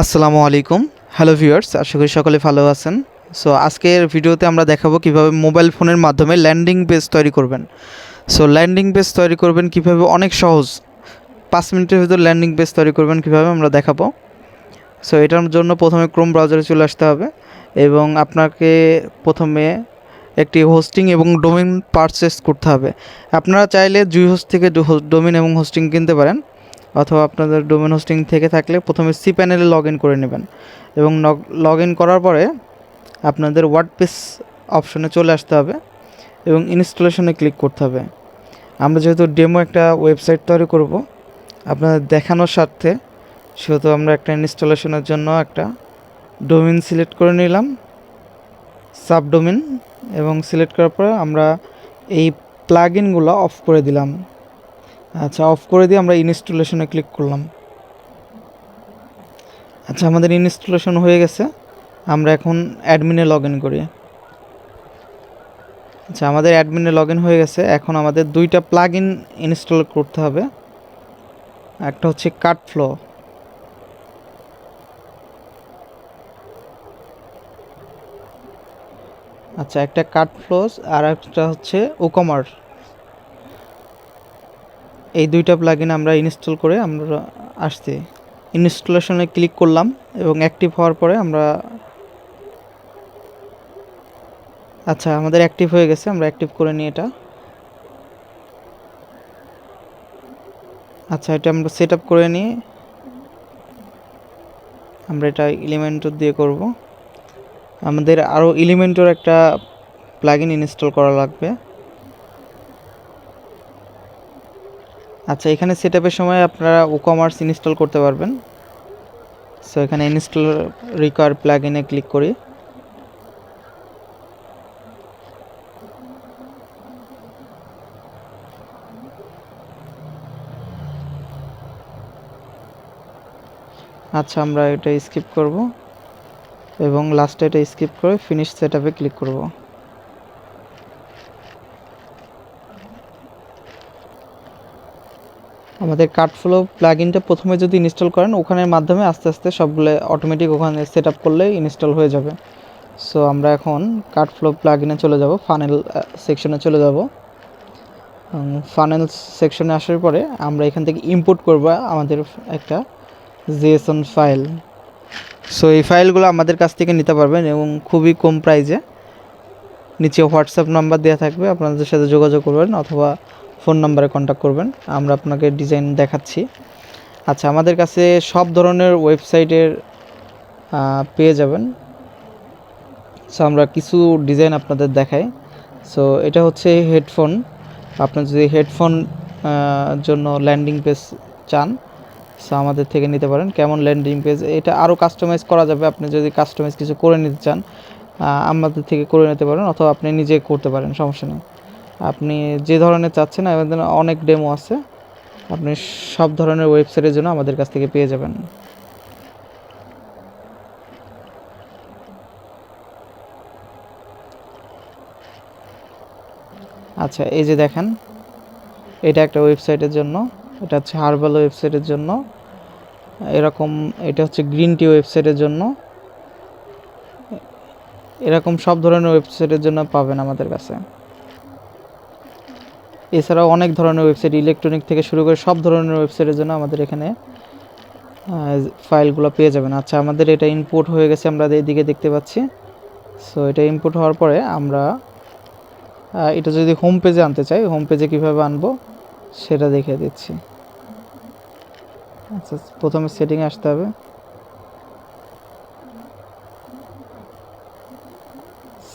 আসসালামু আলাইকুম। Hello viewers আশা করি সকলে ভালো আছেন। সো আজকের ভিডিওতে আমরা দেখাবো কীভাবে মোবাইল ফোনের মাধ্যমে ল্যান্ডিং পেজ তৈরি করবেন। সো ল্যান্ডিং পেজ তৈরি করবেন কীভাবে অনেক সহজ। পাঁচ মিনিটের ভিতর ল্যান্ডিং পেজ তৈরি করবেন কীভাবে আমরা দেখাবো। সো এটার জন্য প্রথমে ক্রোম ব্রাউজারে চলে আসতে হবে এবং আপনাকে প্রথমে একটি হোস্টিং এবং ডোমেন পারচেস করতে হবে। আপনারা চাইলে জুই হোস্ট থেকে ডোমেন এবং হোস্টিং কিনতে পারেন। অথবা আপনাদের ডোমেন হোস্টিং থেকে থাকলে প্রথমে সি প্যানেলে লগ ইন করে নেবেন। এবং লগ ইন করার পরে আপনাদের ওয়ার্ডপ্রেস অপশনে চলে আসতে হবে এবং ইনস্টলেশনে ক্লিক করতে হবে। আমরা যেহেতু ডেমো একটা ওয়েবসাইট তৈরি করব, আপনাদের দেখানোর স্বার্থে সেহেতু আমরা একটা ইনস্টলেশনের জন্য একটা ডোমেন সিলেক্ট করে নিলাম, সাবডোমেন, এবং সিলেক্ট করার পরে আমরা এই প্লাগ ইনগুলো অফ করে দিলাম। আচ্ছা অফ করে দিয়ে আমরা ইনস্টলেশনে ক্লিক করলাম। আচ্ছা আমাদের ইনস্টলেশন হয়ে গেছে। আমরা এখন অ্যাডমিনে লগ ইন করি। আচ্ছা আমাদের অ্যাডমিনে লগ ইন হয়ে গেছে। এখন আমাদের দুইটা প্লাগ ইন ইনস্টল করতে হবে। একটা হচ্ছে কাট ফ্লো আচ্ছা একটা কাট ফ্লোজ আর একটা হচ্ছে ওকমার এই দুইটা প্লাগইন আমরা ইনস্টল করে আমরা আসছি। ইনস্টলেশনে ক্লিক করলাম এবং অ্যাক্টিভ হওয়ার পরে আমরা আচ্ছা আমাদের অ্যাক্টিভ হয়ে গেছে, আমরা অ্যাক্টিভ করে নিই এটা। আচ্ছা এটা আমরা সেট করে নিই। আমরা এটা এলিমেন্টর দিয়ে করব। আমাদের আরও এলিমেন্টর একটা প্লাগইন ইনস্টল করা লাগবে। আচ্ছা এখানে সেট সময় আপনারা ও কমার্স ইনস্টল করতে পারবেন। সো এখানে ইনস্টল রিকোয়ার প্লাগ ইনে ক্লিক করি। আচ্ছা আমরা এটা স্কিপ করব এবং লাস্টে এটা স্কিপ করে ফিনিশ সেট ক্লিক করব। আমাদের কার্ডফ্লো প্লাগইনটা প্রথমে যদি ইনস্টল করেন, ওখানের মাধ্যমে আস্তে আস্তে সবগুলো অটোমেটিক ওখানে সেট আপ করলে ইনস্টল হয়ে যাবে। সো আমরা এখন কার্ডফ্লো প্লাগইনে চলে যাব ফানেল সেকশনে চলে যাব। ফানেল সেকশনে আসার পরে আমরা এখান থেকে ইম্পোর্ট করব আমাদের একটা জিএসএন ফাইল সো এই ফাইলগুলো আমাদের কাছ থেকে নিতে পারবেন এবং খুবই কম প্রাইজে নিচে হোয়াটসঅ্যাপ নাম্বার দেওয়া থাকবে, আপনাদের সাথে যোগাযোগ করবেন অথবা ফোন নাম্বারে কন্ট্যাক্ট করবেন। আমরা আপনাকে ডিজাইন দেখাচ্ছি। আচ্ছা আমাদের কাছে সব ধরনের ওয়েবসাইটের পেয়ে যাবেন। সো আমরা কিছু ডিজাইন আপনাদের দেখাই। সো এটা হচ্ছে হেডফোন আপনার যদি হেডফোন জন্য ল্যান্ডিং পেজ চান সো আমাদের থেকে নিতে পারেন। কেমন ল্যান্ডিং পেজ এটা আরও কাস্টমাইজ করা যাবে। আপনি যদি কাস্টমাইজ কিছু করে নিতে চান আমাদের থেকে করে নিতে পারেন, অথবা আপনি নিজে করতে পারেন, সমস্যা নেই। আপনি যে ধরনের চাচ্ছেন, আমাদের অনেক ডেমো আছে। আপনি সব ধরনের ওয়েবসাইটের জন্য আমাদের কাছ থেকে পেয়ে যাবেন। আচ্ছা এই যে দেখেন, এটা একটা ওয়েবসাইটের জন্য, এটা হচ্ছে হার্বাল ওয়েবসাইটের জন্য। এরকম, এটা হচ্ছে গ্রিন টি ওয়েবসাইটের জন্য। এরকম সব ধরনের ওয়েবসাইটের জন্য পাবেন আমাদের কাছে। এছাড়াও অনেক ধরনের ওয়েবসাইট ইলেকট্রনিক থেকে শুরু করে সব ধরনের ওয়েবসাইটের জন্য আমাদের এখানে ফাইলগুলো পেয়ে যাবেন। আচ্ছা আমাদের এটা ইনপুট হয়ে গেছে, আমরা এইদিকে দেখতে পাচ্ছি। সো এটা ইনপুট হওয়ার পরে আমরা এটা যদি হোম পেজে আনতে চাই হোম পেজে কীভাবে আনব, সেটা দেখিয়ে দিচ্ছি। আচ্ছা প্রথমে সেটিংয়ে আসতে হবে।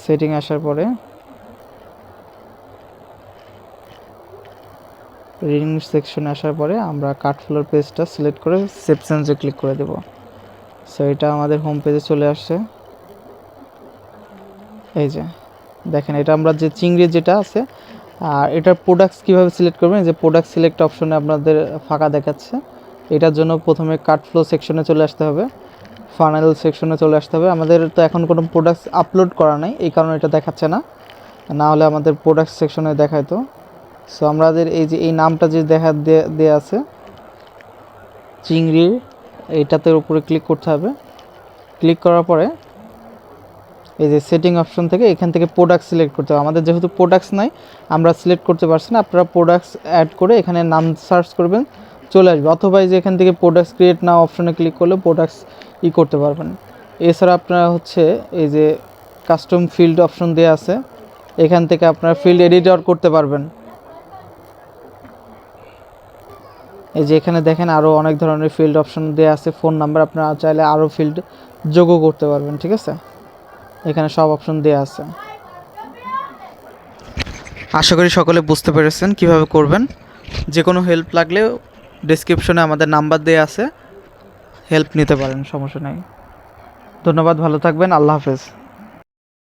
সেটিং আসার পরে রিডিং সেকশনে আসার পরে আমরা কাট ফ্লোর পেজটা সিলেক্ট করে সেভ সেন্সে ক্লিক করে দেব। সো এটা আমাদের হোম পেজে চলে আসছে। এই যে, দেখেন, এটা আমরা যে চিংড়ি যেটা আছে, আর এটার প্রোডাক্টস কীভাবে সিলেক্ট করবেন? যে প্রোডাক্ট সিলেক্ট অপশনে আপনাদের ফাঁকা দেখাচ্ছে। এটার জন্য প্রথমে কাট ফ্লো সেকশনে চলে আসতে হবে। ফাইনাল সেকশনে চলে আসতে হবে। আমাদের তো এখন কোনো প্রোডাক্টস আপলোড করা নাই, এই কারণে এটা দেখাচ্ছে না। না হলে আমাদের প্রোডাক্ট সেকশনে দেখায় তো সো আমাদের এই যে, এই নামটা যে দেখা দেয়া আছে, চিংড়ির, এইটাতে উপরে ক্লিক করতে হবে। ক্লিক করার পরে এই যে সেটিং অপশন থেকে এখান থেকে প্রোডাক্ট সিলেক্ট করতে হবে। আমাদের যেহেতু প্রোডাক্টস নাই, আমরা সিলেক্ট করতে পারছি না, আপনারা প্রোডাক্টস অ্যাড করে এখানে নাম সার্চ করবেন, চলে আসবে। অথবা এই যে এখান থেকে প্রোডাক্টস ক্রিয়েট নাও অপশনে ক্লিক করলে প্রোডাক্টস ই করতে পারবেন। এছাড়া আপনারা হচ্ছে এই যে কাস্টম ফিল্ড অপশন দেওয়া আছে, এখান থেকে আপনারা ফিল্ড এডিটর করতে পারবেন। এই যে এখানে দেখেন আরও অনেক ধরনের ফিল্ড অপশন দেওয়া আছে ফোন নাম্বার আপনারা চাইলে আরও ফিল্ড যোগও করতে পারবেন, ঠিক আছে? এখানে সব অপশন দেওয়া আছে। আশা করি সকলে বুঝতে পেরেছেন কীভাবে করবেন। যে কোনো হেল্প লাগলে ডেসক্রিপশনে আমাদের নাম্বার দেওয়া আছে হেল্প নিতে পারেন, সমস্যা নেই। ধন্যবাদ, ভালো থাকবেন, আল্লাহ হাফেজ।